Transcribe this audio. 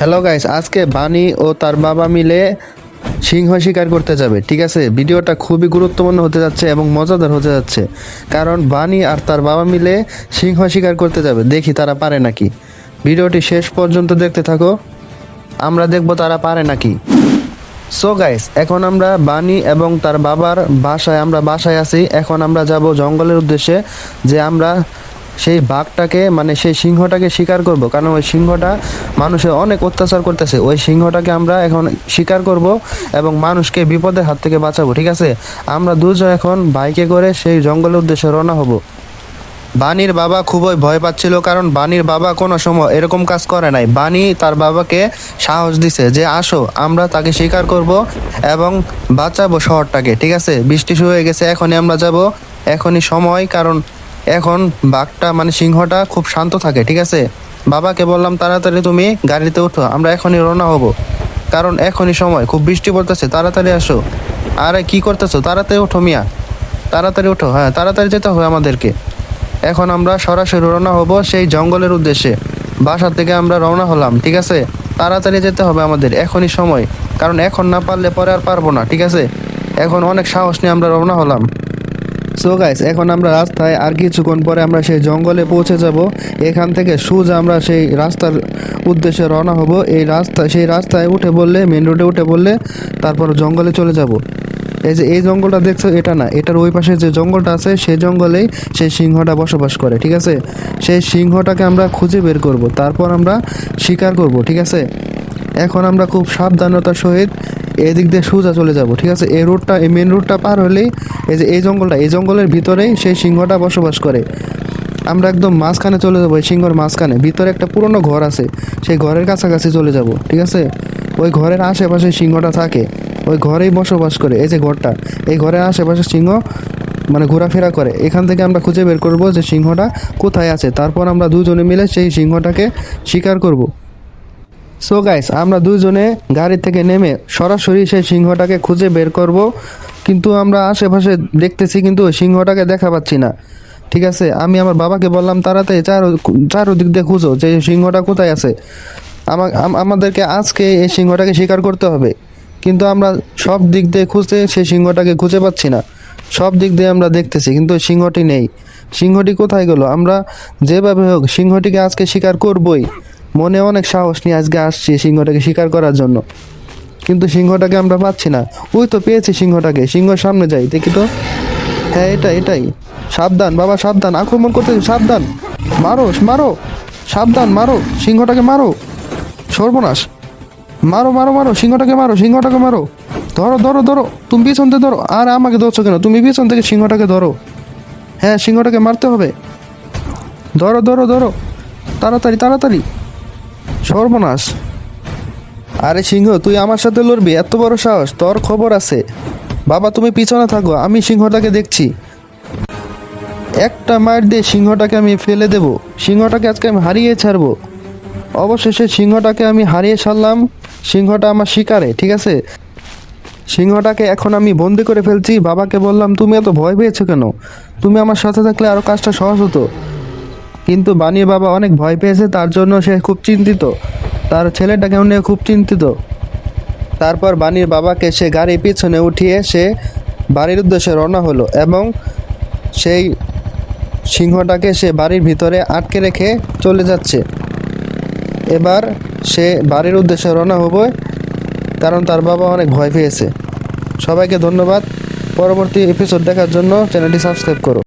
Hello guys আজকে বানি ও তার বাবা মিলে সিংহ শিকার করতে যাবে, ঠিক আছে? ভিডিওটা খুবই গুরুত্বপূর্ণ হতে যাচ্ছে এবং মজাদার হতে যাচ্ছে। কারণ বানি আর তার বাবা মিলে সিংহ শিকার করতে যাবে। দেখি তারা পারে নাকি। ভিডিওটি শেষ পর্যন্ত দেখতে থাকো। আমরা দেখব তারা পারে নাকি। সো গাইস এখন আমরা বানি এবং তার বাবার বাসায়, আমরা বাসায় আছি। এখন আমরা যাব জঙ্গলের উদ্দেশ্যে, যে আমরা সেই বাঘটাকে মানে সেই সিংহটাকে শিকার করব। কারণ ওই সিংহটা মানুষের অনেক অত্যাচার করতেছে। ওই সিংহটাকে আমরা এখন শিকার করব এবং মানুষকে বিপদের হাত থেকে বাঁচাবো, ঠিক আছে? আমরা দুজন এখন বাইকে করে সেই জঙ্গলের উদ্দেশ্যে রওনা হব। বানির বাবা খুবই ভয় পাচ্ছিল কারণ বানির বাবা কোনো সময় এরকম কাজ করে নাই। বানি তার বাবাকে সাহস দিছে যে, আসো, আমরা তাকে স্বীকার করব এবং বাঁচাবো শহরটাকে, ঠিক আছে? বৃষ্টি শুরু হয়ে গেছে, এখনই আমরা যাব, এখনই সময়, কারণ এখন বাঘটা মানে সিংহটা খুব শান্ত থাকে, ঠিক আছে? বাবাকে বললাম, তাড়াতাড়ি তুমি গাড়িতে উঠো, আমরা এখনই রওনা হব। কারণ এখনই সময়, খুব বৃষ্টি পড়তেছে, তাড়াতাড়ি আসো। আরে, কি করতেছো? তাড়াতাড়ি ওঠো মিয়া। তাড়াতাড়ি ওঠো হ্যাঁ তাড়াতাড়ি যেতে হবে আমাদেরকে। এখন আমরা সরাসরি রওনা হব সেই জঙ্গলের উদ্দেশ্যে। বাসা থেকে আমরা রওনা হলাম, ঠিক আছে? তাড়াতাড়ি যেতে হবে আমাদের, এখনই সময়। কারণ এখন না পারলে পরে আর পারব না, ঠিক আছে? এখন অনেক সাহস নিয়ে আমরা রওনা হলাম। সো গাইস এখন আমরা রাস্তায় আর কিছুক্ষণ পরে আমরা সেই জঙ্গলে পৌঁছে যাব। এখান থেকে সোজা আমরা সেই রাস্তার উদ্দেশ্যে রওনা হব। এই রাস্তা সেই রাস্তায় উঠে বললে মেন রোডে উঠে বললে তারপর জঙ্গলে চলে যাব। এই যে, এই জঙ্গলটা দেখছ, এটা না, এটার ওই পাশে যে জঙ্গলটা আছে, সেই জঙ্গলেই সেই সিংহটা বসবাস করে, ঠিক আছে? সেই সিংহটাকে আমরা খুঁজে বের করব, তারপর আমরা শিকার করব, ঠিক আছে? এখন আমরা খুব সাবধানতার সহিত এদিক দিয়ে সোজা চলে যাব, ঠিক আছে? এই রোডটা এই মেন রোডটা পার হলেই এই যে এই জঙ্গলটা, এই জঙ্গলের ভিতরেই সেই সিংহটা বসবাস করে। আমরা একদম মাঝখানে চলে যাব, এই সিংহর মাঝখানে। ভিতরে একটা পুরনো ঘর আছে, সেই ঘরের কাছাকাছি চলে যাব, ঠিক আছে? ওই ঘরের আশেপাশে সিংহটা থাকে, ওই ঘরেই বসবাস করে, এই যে ঘরটা। এই ঘরের আশেপাশে সিংহ মানে ঘোরাফেরা করে। এখান থেকে আমরা খুঁজে বের করব যে সিংহটা কোথায় আছে। তারপর আমরা দুজনে মিলে সেই সিংহটাকে শিকার করব। সো গাইস আমরা দুজনে গাড়ি থেকে নেমে সরাসরি সেই সিংহটাকে খুঁজে বের করব। কিন্তু আমরা আশেপাশে দেখতেছি কিন্তু ওই সিংহটাকে দেখা পাচ্ছি না। ঠিক আছে? আমি আমার বাবাকে বললাম, তাড়াতাড়ি চার, চারোদিক দিয়ে খুঁজো যে সিংহটা কোথায় আছে। আমা- আমাদেরকে আজকে এই সিংহটাকে শিকার করতে হবে। কিন্তু আমরা সব দিক দিয়ে খুঁজতে সেই সিংহটাকে খুঁজে পাচ্ছি না। সব দিক দিয়ে আমরা দেখতেছি, কিন্তু সিংহটি নেই। সিংহটি কোথায় গেল? আমরা যেভাবে হোক সিংহটিকে আজকে শিকার করবই। মনে অনেক সাহস নিয়ে আজকে আসছি সিংহটাকে শিকার করার জন্য। কিন্তু সিংহটাকে আমরা পাচ্ছি না। ওই তো পেয়েছি সিংহটাকে। সিংহর সামনে যাই দেখি তো। হ্যাঁ এটা এটাই। সাবধান, বাবা, সাবধান। আক্রমণ করতে সাবধান। মারো মারো। সাবধান, মারো। সিংহটাকে মারো। সর্বনাশ। মারো মারো মারো। সিংহটাকে মারো সিংহটাকে মারো। ধরো ধরো ধরো। তুমি পিছন থেকে ধরো। আর আমাকে ধরছো কেন? তুমি পিছন থেকে সিংহটাকে ধরো। হ্যাঁ সিংহটাকে মারতে হবে। ধরো ধরো ধরো। তাড়াতাড়ি তাড়াতাড়ি। সর্বনাশ। আরে সিংহ, তুই আমার সাথে লড়বি? এত বড় সাহস, তোর খবর আছে। বাবা, তুমি পিছনে থাকো, আমি সিংহটাকে দেখছি। একটা মার দিয়ে সিংহটাকে আমি ফেলে দেব। সিংহটাকে আজকে আমি হারিয়ে ছাড়বো। অবশেষে সিংহটাকে আমি হারিয়ে ছাড়লাম। সিংহটা আমার শিকারে, ঠিক আছে? সিংহটাকে এখন আমি বন্দি করে ফেলছি। বাবাকে বললাম, তুমি এত ভয় পেয়েছ কেন? তুমি আমার সাথে থাকলে আরও কাজটা সহজ হতো। কিন্তু বানিয়ে বাবা অনেক ভয় পেয়েছে, তার জন্য সে খুব চিন্তিত। তার ছেলেটাকেও নিয়ে খুব চিন্তিত। তারপর বানির বাবাকে সে গাড়ি পিছনে উঠিয়ে সে বাড়ির উদ্দেশ্যে রওনা হলো এবং সেই সিংহটাকে সে বাড়ির ভিতরে আটকে রেখে চলে যাচ্ছে। এবার সে বাড়ির উদ্দেশ্যে রওনা হবে, কারণ তার বাবা অনেক ভয় পেয়েছে। সবাইকে ধন্যবাদ। পরবর্তী এপিসোড দেখার জন্য চ্যানেলটি সাবস্ক্রাইব করো।